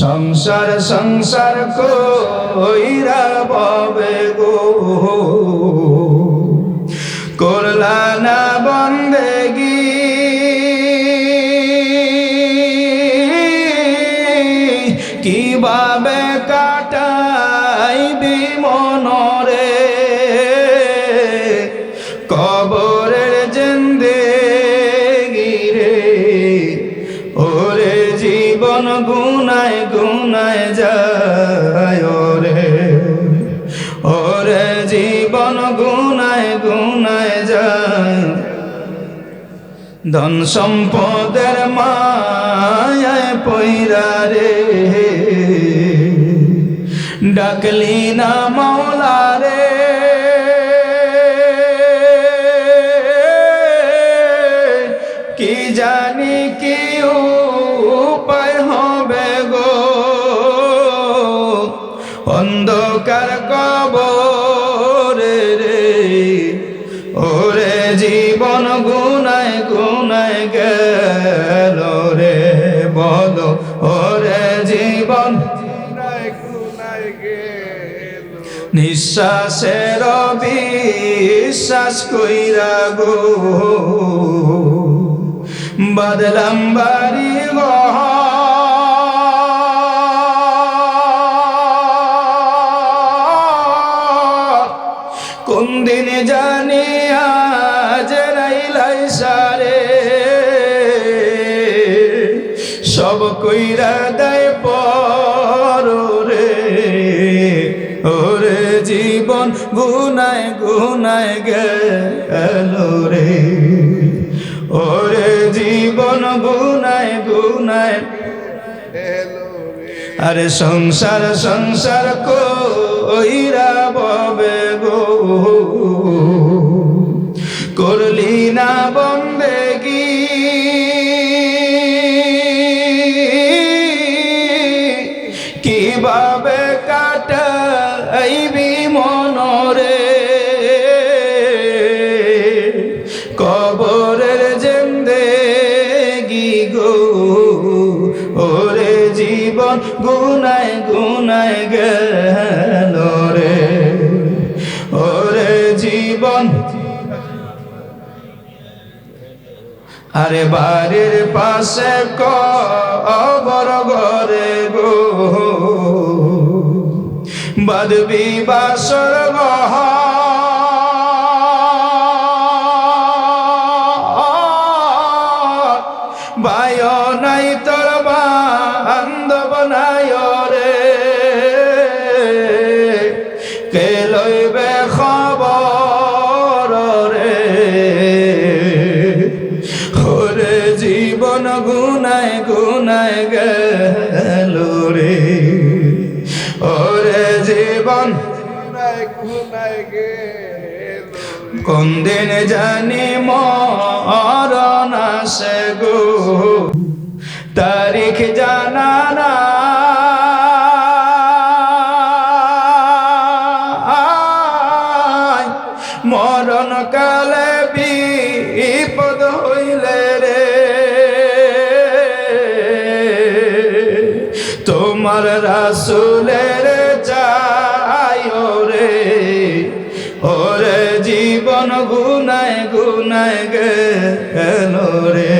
সংসার সংসার কইরা পাবে গো। করলা না বন্দেগি। কীভাবে জীবন গুনায় গুনায় যায় ওরে? ওরে জীবন গুনায় গুনায় যায়। ধন সম্পদের মায়ায় পৈরা রে। ডাকলি না মৌলা রে। কি জানি কি উপায় অন্ধকার কবরে রে ওরে জীবন গুনায় গুনায় গেল রে, বলো, ওরে জীবন নিঃশ্বাসের বিশ্বাস কইরা গো বদলাম বাড়ি ঘর। কোন দিন জানি আজ রাইলাই সারে সব কইরা দেয় পর ওরে জীবন গুনায় গুনায় গেল রে। ওরে জীবন গুনায় গুনায় আরে সংসার সংসার কইরা ববে গো। করলি না বন্দেগি কীভাবে কাটাইবি মনরে? কবরের জেন্দে গি। গো ওরে জীবন গুনায় গুনায় গেল আরে বাড়ির পাশে কবর ঘরে গো। বাদবি বাসর বায় নাই তোর বান্ধব নাই রে কে লইবে গেল রে। ওরে জীবন কোন দিন জানি মরণ আসে গো। তারিখ জানা না। মরণ কালে তোমার রাসুলের চাই রে। ওরে জীবন গুনায় গুনায় গেল রে।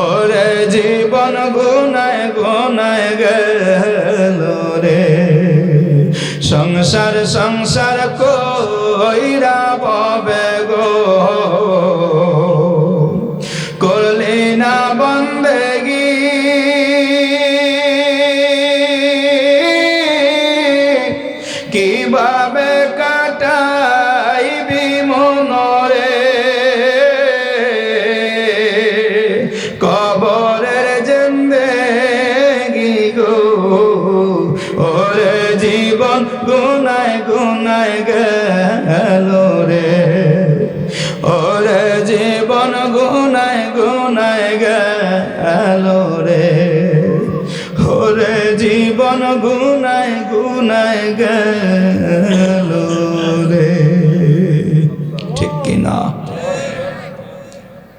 ওরে জীবন গুনায় গুনায় গেল রে। সংসার সংসার কইরা কীভাবে কাটাইবি মনরে? কবরের জন্দে গো ওরে জীবন গুনায় গুনায় গেল জীবন গুনায় গুনায় গে।